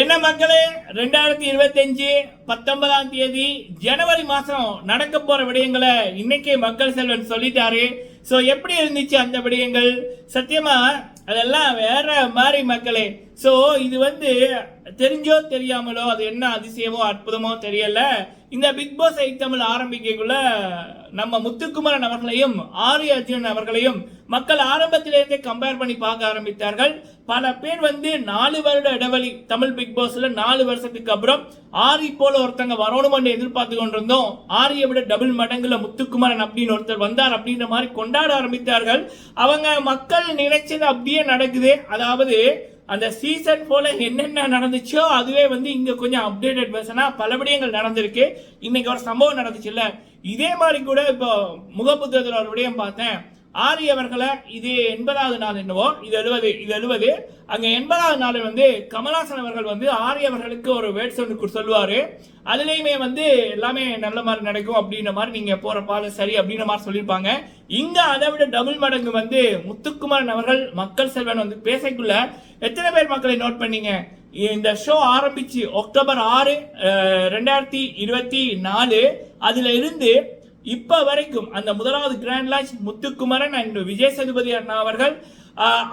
என்ன மக்களே ரெண்டாயிரத்தி இருபத்தஞ்சு பத்தொன்பதாம் தேதி ஜனவரி மாசம் நடக்க போற விடயங்களை இன்னைக்கே மக்கள் செல்வன் சொல்லிட்டாரு. சோ எப்படி இருந்துச்சு அந்த விடயங்கள்? சத்தியமா அதெல்லாம் வேற மாதிரி மக்களே. ஸோ இது வந்து தெரிஞ்சோ தெரியாமலோ அது என்ன அதிசயமோ அற்புதமோ தெரியல. இந்த பிக் பாஸ் ஐ தமிழ் ஆரம்பிக்கக்குள்ள நம்ம முத்துக்குமரன் அவர்களையும் ஆரிய அர்ஜுனன் அவர்களையும் மக்கள் ஆரம்பத்திலிருந்தே கம்பேர் பண்ணி பார்க்க ஆரம்பித்தார்கள். பல பேர் வந்து நாலு வருட இடைவெளி தமிழ் பிக் பாஸ்ல நாலு வருஷத்துக்கு அப்புறம் ஆரி போல ஒருத்தங்க வரணும்னு எதிர்பார்த்து கொண்டிருந்தோம். ஆரியை விட டபுள் மடங்குல முத்துக்குமரன் அப்படின்னு ஒருத்தர் வந்தார் அப்படின்ற மாதிரி கொண்டாட ஆரம்பித்தார்கள். அவங்க மக்கள் நினைச்சது அப்படியே நடக்குது. அதாவது அந்த சீசன் போல என்னென்ன நடந்துச்சோ அதுவே வந்து இங்க கொஞ்சம் அப்டேட்டட் வெர்ஷனா பல விடயங்கள் நடந்திருக்கு. இன்னைக்கு ஒரு சம்பவம் நடந்துச்சுல்ல? இதே மாதிரி கூட இப்போ முகப்புத்தகத்தில் ஒரு விடயம் பார்த்தேன். ஆரி அவர்களை இது எண்பதாவது நாள் என்னவோ இது எழுபது இது எழுபது அங்கே எண்பதாவது நாள் வந்து கமலாசன் அவர்கள் வந்து ஆரி அவர்களுக்கு ஒரு வேட்ஸ் ஒன்று சொல்லுவார். அதுலேயுமே வந்து எல்லாமே நல்ல மாதிரி நடக்கும் அப்படின்ற மாதிரி நீங்கள் போகிற பாதை சரி அப்படின்ற மாதிரி சொல்லியிருப்பாங்க. இங்கே அதை விட டபுள் மடங்கு வந்து முத்துக்குமாரன் அவர்கள் மக்கள் செல்வன் வந்து பேசக்குள்ள எத்தனை பேர் மக்களை நோட் பண்ணீங்க? இந்த ஷோ ஆரம்பிச்சு அக்டோபர் ஆறு ரெண்டாயிரத்தி இருபத்தி நாலு. அதுல இருந்து இப்போ வரைக்கும் அந்த முதலாவது grand launch Muthukumaran and Vijay Sethupathi அண்ணா அவர்கள்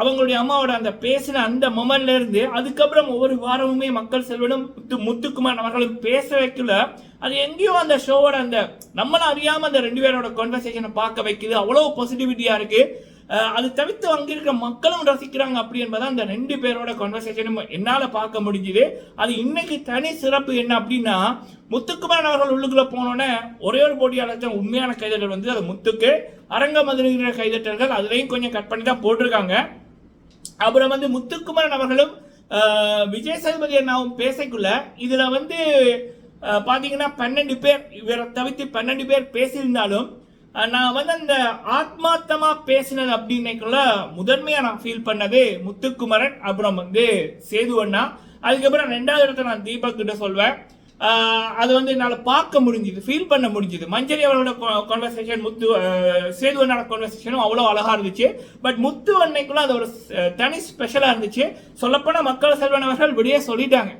அவங்களுடைய அம்மாவோட அந்த பேசின அந்த மொமெண்ட்ல இருந்து அதுக்கப்புறம் ஒவ்வொரு வாரமுமே மக்கள் செல்வனும் முத்து முத்துக்குமரன் அவர்களும் பேச வைக்கல. அது எங்கேயோ அந்த ஷோவோட அந்த நம்மளும் அறியாம அந்த ரெண்டு பேரோட கான்வர்சேஷனை பார்க்க வைக்குது. அவ்வளோ பாசிட்டிவிட்டியா இருக்கு. அது தவிர்த்து அங்கே இருக்கிற மக்களும் ரசிக்கிறாங்க அப்படி என்பதை அந்த ரெண்டு பேரோட கான்வர்சேஷனும் என்னால் பார்க்க முடிஞ்சுது. அது இன்னைக்கு தனி சிறப்பு என்ன அப்படின்னா முத்துக்குமாரன் அவர்கள் உள்ளுக்குள்ள போனோன்னே ஒரே ஒரு போட்டியாளர் தான் உண்மையான கைதட்டல் வந்து அது முத்துக்கு. அரங்க கைதட்டல்கள் அதுலேயும் கொஞ்சம் கட் பண்ணி தான் போட்டிருக்காங்க. அப்புறம் வந்து முத்துக்குமரன் அவர்களும் விஜய் சேதுபதி அண்ணாவும் பேசக்குள்ள இதில் வந்து பார்த்தீங்கன்னா பன்னெண்டு பேர் இவரை தவிர்த்து பன்னெண்டு பேர் பேசியிருந்தாலும் நான் வந்து அந்த ஆத்மார்த்தமாக பேசினது அப்படின்னைக்குள்ள முதன்மையாக நான் ஃபீல் பண்ணது முத்துக்குமரன் அப்புறம் வந்து சேது அண்ணா. அதுக்கப்புறம் ரெண்டாவது இடத்த நான் தீபக் கிட்ட சொல்வேன். அது வந்து என்னால் பார்க்க முடிஞ்சுது ஃபீல் பண்ண முடிஞ்சுது. மஞ்சரி அவளோட கான்வர்சேஷன் முத்து சேது அண்ணோட கான்வர்சேஷனும் அவ்வளோ அழகாக இருந்துச்சு. பட் முத்து அன்னைக்குள்ள அது ஒரு தனி ஸ்பெஷலாக இருந்துச்சு. சொல்லப்போனால் மக்கள் செல்வன் அவர்கள் விடிய சொல்லிட்டாங்க.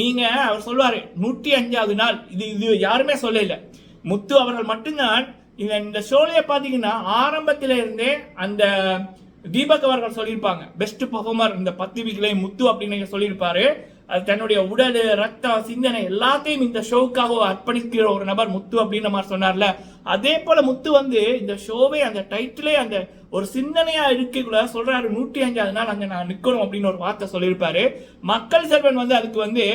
நீங்கள் அவர் சொல்லுவார் நூற்றி அஞ்சாவது நாள். இது இது யாருமே சொல்லல. முத்து அவர்கள் மட்டும்தான் இந்த இந்த ஷோலையே பார்த்தீங்கன்னா ஆரம்பத்தில் இருந்தே அந்த தீபக் அவர்கள் சொல்லியிருப்பாங்க. பெஸ்ட் பர்ஃபார்மர் இந்த பத்து வீக்லேயும் முத்து அப்படின்னு சொல்லியிருப்பாரு. அது தன்னுடைய உடல் ரத்தம் சிந்தனை எல்லாத்தையும் இந்த ஷோவுக்காக அர்ப்பணிக்கிற ஒரு நபர் முத்து அப்படின்ற மாதிரி சொன்னார்ல. அதே போல முத்து வந்து இந்த ஷோவே அந்த டைட்டிலே அந்த ஒரு சிந்தனையா இருக்கக்குள்ள சொல்றாரு நூற்றி அஞ்சாவது நாள் அங்க நான் நிக்கணும் அப்படின்னு ஒரு வார்த்தை சொல்லியிருப்பாரு. மக்கள் செல்வன் வந்து அதுக்கு வந்து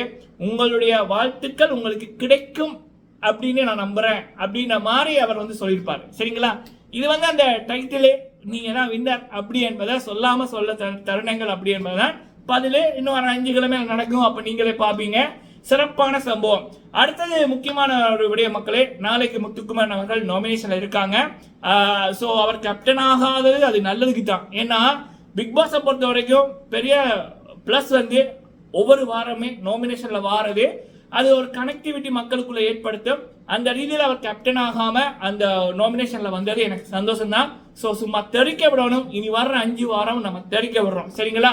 உங்களுடைய வாழ்த்துக்கள் உங்களுக்கு கிடைக்கும் அப்படின்னு நான் நம்புறேன் அப்படின்ற மாதிரி அவர் வந்து சொல்லியிருப்பாரு. சரிங்களா? இது வந்து அந்த டைட்டிலே நீங்க தான் வின்னர் அப்படி என்பதை சொல்லாம சொல்ல தருணங்கள் அப்படி என்பதுதான் பதில் இன்னும் வர அஞ்சு கிழமை நடக்கும். அப்போ நீங்களே பார்ப்பீங்க சிறப்பான சம்பவம். அடுத்தது முக்கியமான ஒரு விடய மக்களே நாளைக்கு முத்துக்குமார் அவர்கள் நாமினேஷன்ல இருக்காங்க. ஸோ அவர் கேப்டன் ஆகாதது அது நல்லதுக்கு தான். ஏன்னா பிக் பாஸை பொறுத்த வரைக்கும் பெரிய ப்ளஸ் வந்து ஒவ்வொரு வாரமே நாமினேஷன்ல வாரது. அது ஒரு கனெக்டிவிட்டி மக்களுக்குள்ள ஏற்படுத்தும். அந்த ரீதியில் அவர் கேப்டன் ஆகாம அந்த நாமினேஷன்ல வந்தது எனக்கு சந்தோஷம் தான் ஸோ சும்மா தெறிக்க விடணும் இனி வர்ற அஞ்சு வாரம் நம்ம தெறிக்க விடுறோம் சரிங்களா?